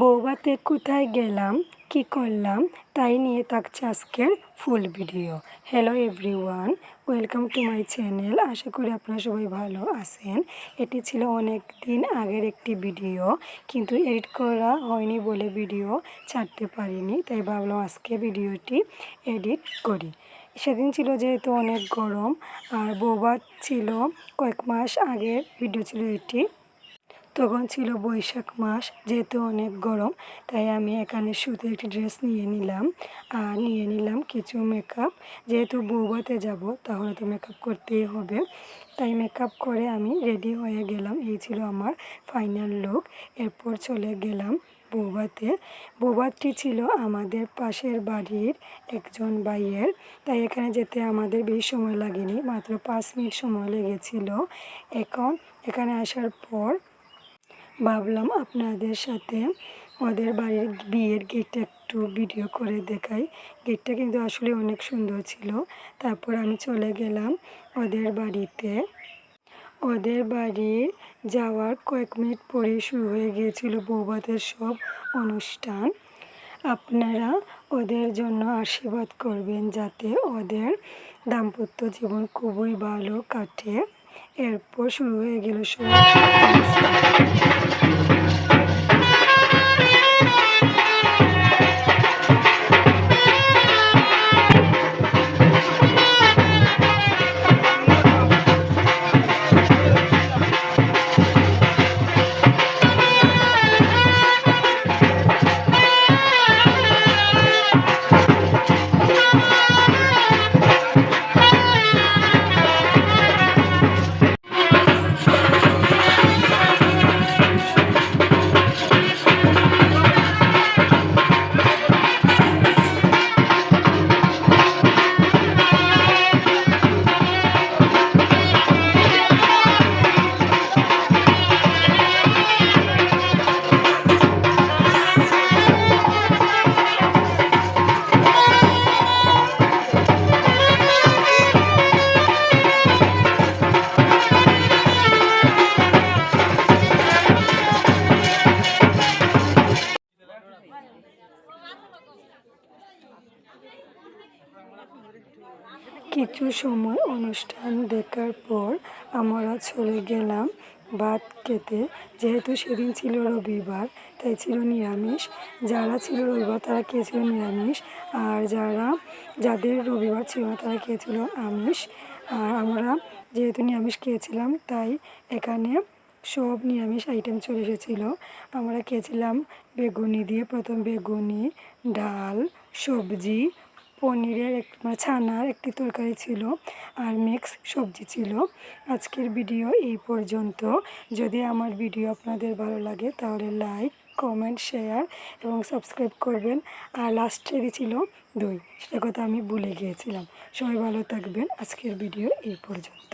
বৌবাতে কোথায় গেলাম, কি করলাম, তাই নিয়ে থাকছে আজকের full video hello everyone welcome to my channel আশা করি আপনারা সবাই ভালো আছেন। এটি ছিল অনেক দিন আগের একটি ভিডিও কিন্তু এডিট করা হয়নি বলে ভিডিও ছাড়তে পারিনি, তাই ভাবলাম আজকে ভিডিওটি এডিট করি। সেদিন ছিল যেহেতু অনেক গরম, আর বৌবাত ছিল কয়েক মাস আগের ভিডিও ছিল এটি। তখন ছিল বৈশাখ মাস, যেহেতু অনেক গরম, তাই আমি এখানে শুধু একটি ড্রেস নিয়ে নিলাম। আর নিয়ে নিলাম কিছু মেকআপ যেহেতু বৌবাতে যাব, তাহলে তো মেকআপ করতেই হবে। তাই মেকআপ করে আমি রেডি হয়ে গেলাম। এই ছিল আমার ফাইনাল লুক এরপর চলে গেলাম বৌবাতে বৌবাতটি ছিল আমাদের পাশের বাড়ির একজন ভাইয়ের। তাই এখানে যেতে আমাদের বেশি সময় লাগেনি, মাত্র পাঁচ মিনিট সময় লেগেছিল। এখন এখানে আসার পর ভাবলাম আপনাদের সাথে ওদের বাড়ির বিয়ের গেটটা একটু ভিডিও করে দেখাই। গেটটা কিন্তু আসলে অনেক সুন্দর ছিল। তারপর আমি চলে গেলাম ওদের বাড়িতে। ওদের বাড়ি যাওয়ার কয়েক মিনিট পরেই শুরু হয়ে গিয়েছিল বৌভাতের সব অনুষ্ঠান। আপনারা ওদের জন্য আশীর্বাদ করবেন যাতে ওদের দাম্পত্য জীবন খুবই ভালো কাটে। এরপর শুরু হয়ে গেল সব কিছু সময় অনুষ্ঠান দেখার পর আমরা চলে গেলাম ভাত খেতে। যেহেতু সেদিন ছিল রবিবার, তাই ছিল নিরামিষ। যারা ছিল রবিবার তারা খেয়েছিল নিরামিষ। আর যারা, যাদের রবিবার ছিল না তারা খেয়েছিল আমিষ। আর আমরা যেহেতু নিরামিষ খেয়েছিলাম, তাই এখানে সব নিরামিষ আইটেম চলে এসেছিল। আমরা খেয়েছিলাম বেগুনি দিয়ে প্রথম বেগুনি, ডাল, সবজি পনিরের এক ছানার একটি তরকারি ছিল আর মিক্স সবজি ছিল। আজকের ভিডিও এই পর্যন্ত। যদি আমার ভিডিও আপনাদের ভালো লাগে তাহলে লাইক, কমেন্ট, শেয়ার এবং সাবস্ক্রাইব করবেন। আর লাস্টে ছিল দই, সেটা কথা আমি ভুলে গিয়েছিলাম। সবাই ভালো থাকবেন। আজকের ভিডিও এই পর্যন্ত।